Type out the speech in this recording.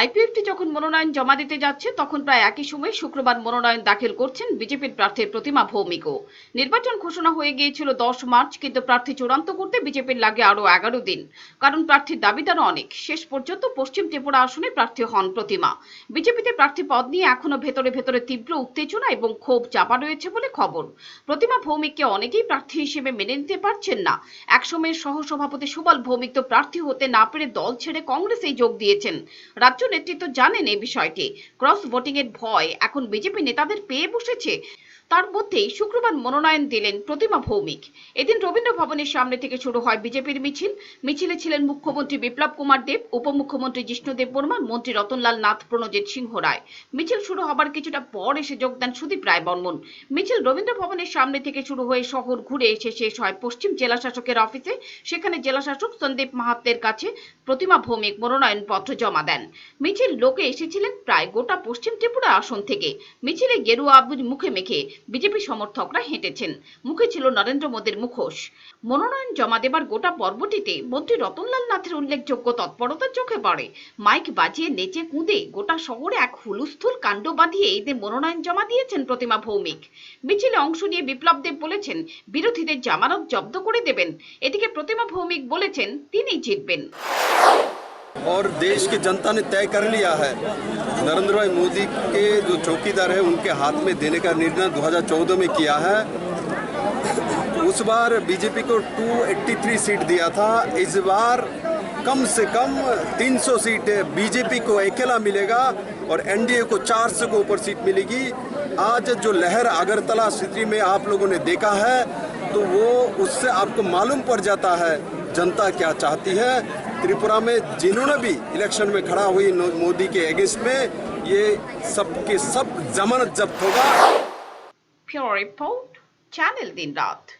IPFT যখন মনোনয়ন জমা দিতে যাচ্ছে, তখন প্রায় একই সময়ে শুক্রবার মনোনয়ন দাখিল করছেন বিজেপির প্রার্থীর প্রতিমা ভৌমিকও। নির্বাচন ঘোষণা হয়ে গিয়েছিল দশ মার্চ, কিন্তু প্রার্থী চূড়ান্ত করতে বিজেপির লাগে আরও এগারো দিন। কারণ প্রার্থীর দাবিদার অনেক। শেষ পর্যন্ত পশ্চিম ত্রিপুরা আসনে প্রার্থী হন প্রতিমা। বিজেপিতে প্রার্থী পদ নিয়ে এখনও ভেতরে ভেতরে তীব্র উত্তেজনা এবং ক্ষোভ চাপা রয়েছে বলে খবর। প্রতিমা ভৌমিককে অনেকেই প্রার্থী হিসেবে মেনে নিতে পারছেন না। একসময়ের সহসভাপতি সুবল ভৌমিক তো প্রার্থী হতে না পেরে দল ছেড়ে কংগ্রেসেই যোগ দিয়েছেন। রাজ্য নেতৃত্ব জানেন এই বিষয়টি। ক্রস ভোটিং এর ভয় এখন বিজেপি নেতাদের পেয়ে বসেছে। তার মধ্যেই শুক্রবার মনোনয়ন দিলেন প্রতিমা ভৌমিক। এদিন রবীন্দ্র ভবনের সামনে থেকে শুরু হয় বিজেপির মিছিল। মিছিলে ছিলেন মুখ্যমন্ত্রী বিপ্লব কুমার দেব, উপমুখ্যমন্ত্রী জিষ্ণুদেব বর্মা, মন্ত্রী রতনলাল নাথ, প্রণজিৎ সিংহ রায়। মিছিল শুরু হবার কিছুটা পর এসে যোগ দেন সুদীপ রায় বর্মন মিছিল রবীন্দ্র ভবনের সামনে থেকে শুরু হয়ে শহর ঘুরে এসে শেষ হয় পশ্চিম জেলা শাসকের অফিসে। সেখানে জেলা শাসক সন্দীপ মাহাত্মের কাছে প্রতিমা ভৌমিক মনোনয়ন পত্র জমা দেন। মিছিল লোকে এসেছিলেন প্রায় গোটা পশ্চিম ত্রিপুরা আসন থেকে। মিছিলে গেরুয়া আবুর মুখে মেখে বিজেপি সমর্থকরা হেঁটেছেন। মুখে ছিল নরেন্দ্র মোদীর মুখোশ। মনোনয়ন জমা দেবার গোটা পর্বটিতে মন্ত্রী রতনলাল নাথের উল্লেখযোগ্য তৎপরতা চোখে পড়ে। মাইক বাজিয়ে নেচে কুঁদে গোটা শহরে এক হুলুস্থুল কাণ্ড বাঁধিয়ে এদের মনোনয়ন জমা দিয়েছেন প্রতিমা ভৌমিক। মিছিলে অংশ নিয়ে বিপ্লব দেব বলেছেন, বিরোধীদের জামানত জব্দ করে দেবেন। এদিকে প্রতিমা ভৌমিক বলেছেন, তিনিই জিতবেন। और देश की जनता ने तय कर लिया है। नरेंद्र भाई मोदी के जो चौकीदार है, उनके हाथ में देने का निर्णय 2014 में किया है। उस बार बीजेपी को 283 सीट दिया था। इस बार कम से कम 300 सीट बीजेपी को अकेला मिलेगा और एनडीए को 400 के ऊपर सीट मिलेगी। आज जो लहर अगरतला स्थिति में आप लोगों ने देखा है तो वो उससे आपको मालूम पड़ जाता है, जनता क्या चाहती है। त्रिपुरा में जिन्होंने भी इलेक्शन में खड़ा हुई मोदी के अगेंस्ट में, ये सबके सब जमानत जब्त होगा। रिपोर्ट, चैनल दिन रात।